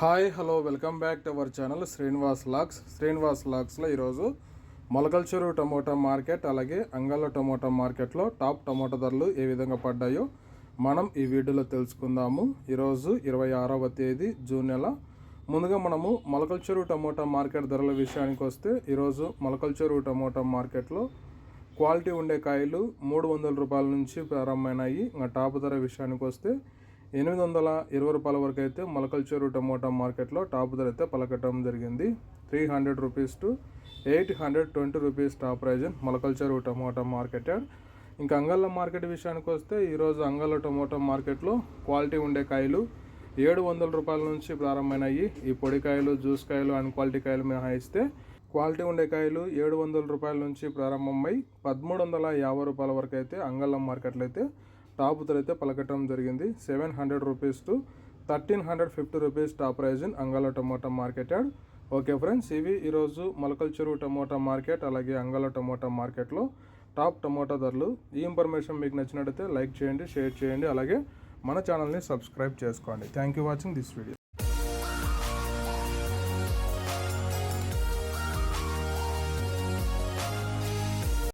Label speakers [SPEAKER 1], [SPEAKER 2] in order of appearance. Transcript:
[SPEAKER 1] Hi hello welcome back to our channel Srinivas lakhs. Srinivas లాక్స్లో ఈరోజు Molakalchuru tomato market అలాగే అంగళ్ళ టమోటా మార్కెట్లో టాప్ టమోటా ధరలు ఏ విధంగా పడ్డాయో మనం ఈ వీడియోలో తెలుసుకుందాము. ఈరోజు ఇరవై ఆరవ తేదీ జూన్ నెల. ముందుగా మనము మొలకల్చూరు టమోటా మార్కెట్ ధరల విషయానికి వస్తే ఈరోజు మొలకల్చూరు టమోటా మార్కెట్లో క్వాలిటీ ఉండే కాయలు మూడు వందల రూపాయల నుంచి ప్రారంభమైనాయి. ఇంకా టాప్ ధర విషయానికి వస్తే ఎనిమిది వందల ఇరవై రూపాయల వరకు అయితే మొలకల్చూరు టమోటా మార్కెట్లో టాప్ ధర అయితే పలకటం జరిగింది. Three hundred rupees to eight hundred twenty rupees top price Molakalcheruvu tomato market ఇంకా అంగళ్ళ మార్కెట్ విషయానికి వస్తే ఈరోజు అంగళ్ళ టమోటా మార్కెట్లో క్వాలిటీ ఉండే కాయలు ఏడు వందల రూపాయల నుంచి ప్రారంభమైనాయి. ఈ పొడికాయలు జ్యూస్ కాయలు అండ్ క్వాలిటీ కాయలు మినహాయిస్తే క్వాలిటీ ఉండే కాయలు ఏడు వందల రూపాయల నుంచి ప్రారంభమై పదమూడు వందల యాభై రూపాయల వరకు అయితే అంగళ్ళ మార్కెట్లో అయితే టాప్ ధర అయితే పలకటం జరిగింది. Seven hundred rupees to thirteen hundred fifty rupees top price in Angala tomato market and okay friends ఇవి ఈరోజు మొలకల చెరువు టమోటా మార్కెట్ అలాగే అంగళ టమోటా మార్కెట్లో టాప్ టమోటా ధరలు. ఈ ఇన్ఫర్మేషన్ మీకు నచ్చినట్టయితే లైక్ చేయండి షేర్ చేయండి అలాగే మన ఛానల్ని సబ్స్క్రైబ్ చేసుకోండి. Thank you watching this video.